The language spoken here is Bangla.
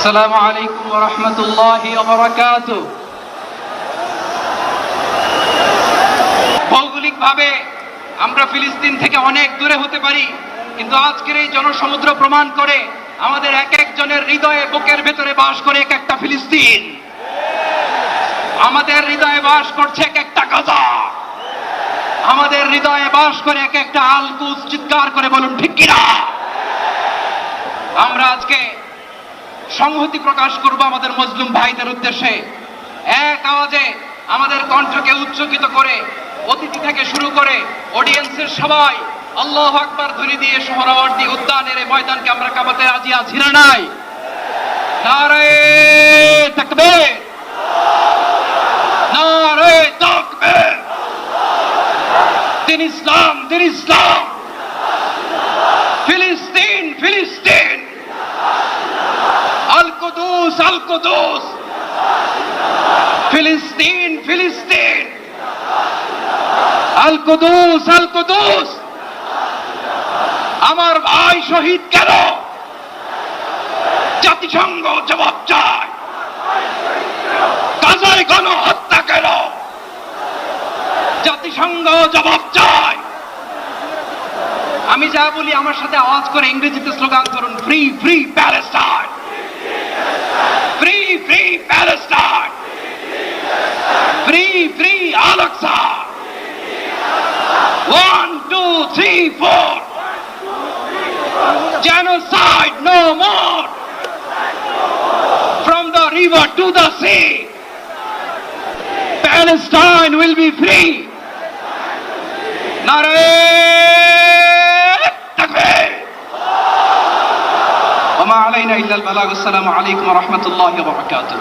السلام عليكم ورحمة الله وبركاته ভৌগোলিকভাবে আমরা ফিলিস্তিন থেকে অনেক দূরে হতে পারি কিন্তু আজকের এই জনসমুদ্র প্রমাণ করে আমাদের এক একজনের হৃদয়ে বুকের ভেতরে বাস করে এক একটা ফিলিস্তিন আমাদের হৃদয়ে বাস করছে এক একটা গাজা আমাদের হৃদয়ে বাস করে এক একটা আলকুস চিৎকার করে বলুন ঠিক কিনা সংহতি প্রকাশ করব আমাদের মুসলিম ভাইদের উদ্দেশ্যে। এক আওয়াজে আমাদের কণ্ঠকে উচ্চকিত করে, অতিথি থেকে শুরু করে অডিয়েন্সের সবাই আল্লাহ আকবার ধ্বনি দিয়ে সোহরাওয়ার্দী উদ্যানের এই ময়দানকে আমরা কামাতে রাজি আছি না নাই? নারে তাকবীর। নারে তাকবীর। দিন ইসলাম দিন ইসলাম। ফিলিস্তিন ফিলিস্তিন। ফিলিস্তিন ফিলিস্তিন আল কুদুস আল কুদুস আমার ভাই শহীদ কেন? জাতিসংঘ জবাব চায়। গণ হত্যা কেন? জাতিসংঘ জবাব চায়। আমি যা বলি আমার সাথে আওয়াজ করে ইংরেজিতে স্লোগান করুন free free war. Genocide no more. From the river to the sea. Palestine will be free. نعرة تكبير وما علينا إلا البلاغ السلام عليكم ورحمة الله وبركاته